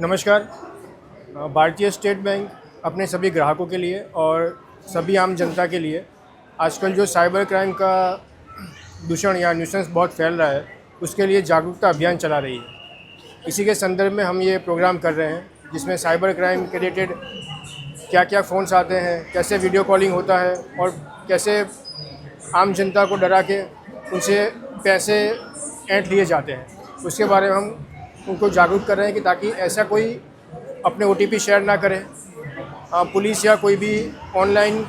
नमस्कार। भारतीय state bank अपने सभी ग्राहकों के लिए और सभी आम जनता के लिए आजकल जो साइबर क्राइम का दूषण या न्यूसेंस बहुत फैल रहा है, उसके लिए जागरूकता अभियान चला रही है। इसी के संदर्भ में हम ये प्रोग्राम कर रहे हैं, जिसमें साइबर क्राइम के रिलेटेड क्या क्या फ़ोन्स आते हैं, कैसे वीडियो कॉलिंग होता है और कैसे आम जनता को डरा के उनसे पैसे ऐंठ लिए जाते हैं। उसके बारे में हम उनको जागरूक कर रहे हैं कि ताकि ऐसा कोई अपने ओटीपी शेयर ना करे। हाँ, पुलिस या कोई भी ऑनलाइन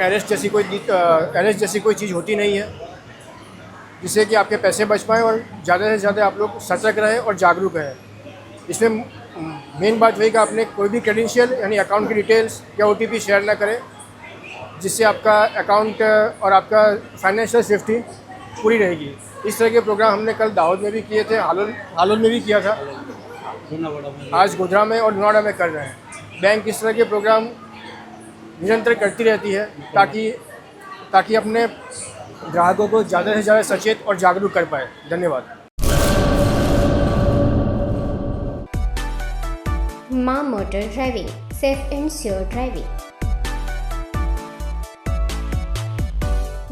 अरेस्ट जैसी कोई अरेस्ट जैसी कोई चीज़ होती नहीं है जिससे कि आपके पैसे बच पाएँ और ज़्यादा से ज़्यादा आप लोग सतर्क रहें और जागरूक रहें। इसमें मेन बात वही कि आपने कोई भी क्रेडेंशियल यानी अकाउंट की डिटेल्स या ओटीपी शेयर ना करें जिससे आपका अकाउंट और आपका फाइनेंशियल सेफ्टी पूरी रहेगी। इस तरह के प्रोग्राम हमने कल दाऊद में भी किए थे, हालोल हालोल में भी किया था। आज गोधरा में और नोएडा में कर रहे हैं। बैंक इस तरह के प्रोग्राम निरंतर करती रहती है ताकि ताकि अपने ग्राहकों को ज़्यादा से ज़्यादा सचेत और जागरूक कर पाए। धन्यवाद। माँ motor driving safe and sure driving